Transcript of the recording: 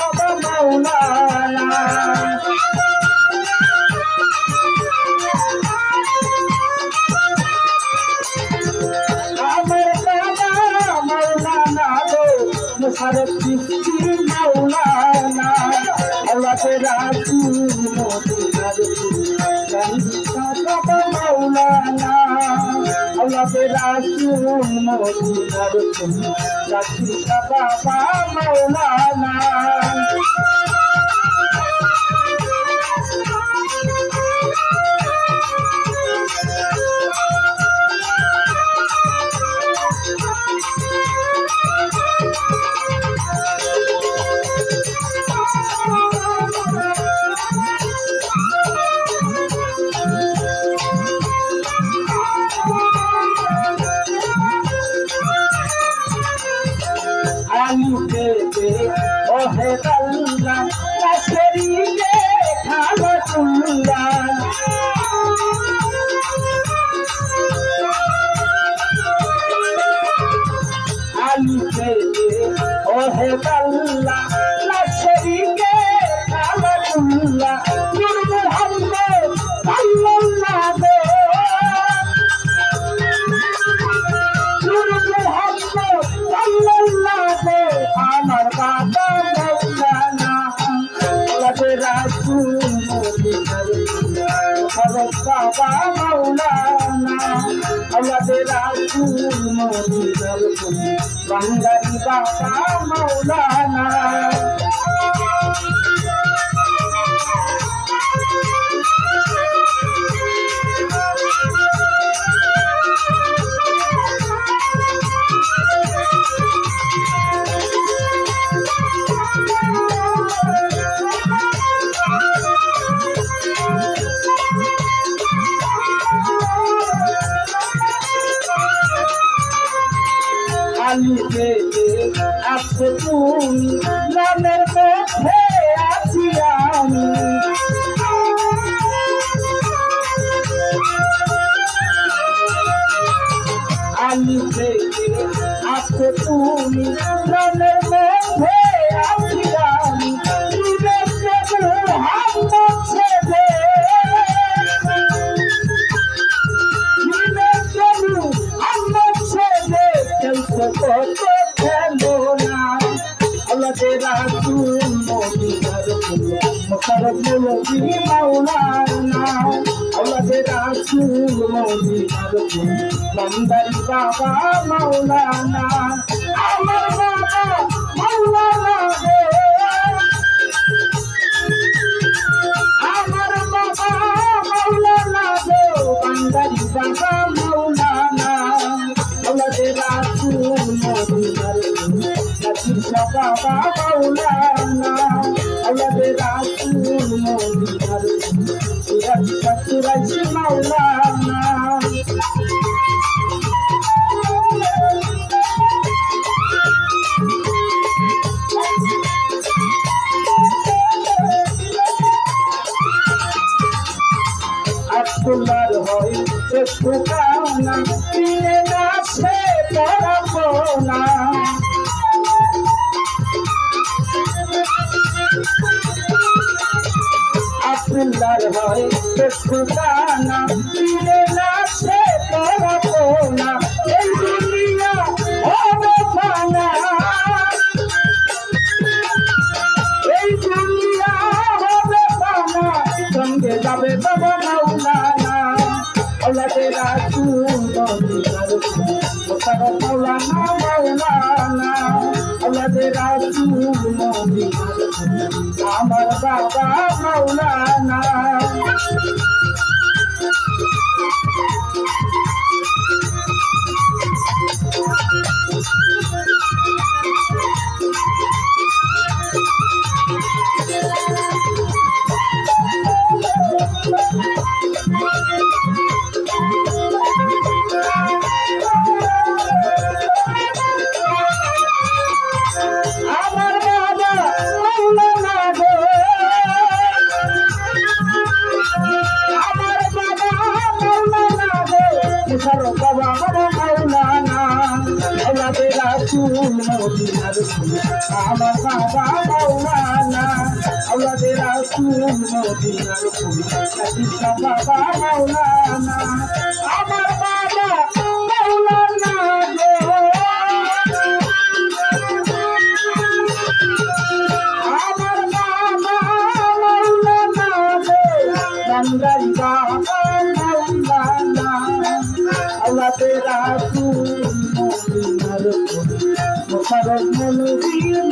বাবা মাওলানা আমার বাবা মাওলানা গো মুসারফ চিস্তি মাওলানা। আল্লাহকে রাসূল মদিনার রাসূল মদিনার বাবা মাওলানা কাশরিতে খালো তুল্লা আলুতে হযরত বাবা মাওলানা লবে রাসূল মদিনার বান্দারি বাবা মাওলানা আমি পেতে আছো তুমি নামের মধ্যে আছি আমি। পেতে আছো তুমি নামের বাবা মাওলানা আমার বাবা মাওলানা আমার বাবা মাওলানা গো বান্দারি বাবা মাওলানা আল্লাহর রাসূল মদিনার নাচির বাবা মাওলানা সুরাজ মাওলানা আব্দুল্লার হয় একটু কানা ফিরে না সে হয় কানা ফিরে না সে পড়াবো না এই দুনিয়া হবে ফানা এই দুনিয়া হবে পানা সঙ্গে যাবে বাবা মাওলানা। মদিনার আমার বাবা মাওলানা। Thank you. বাবা বাবা মাওলানা আল্লাহ রাসূল মদিনার আমার বাবা মাওলানা মদিনার ফুল আজিজা বাবা মাওলানা আমার বাবা মাওলানা আমার বাবা মাওলানা গো তুম মদিনার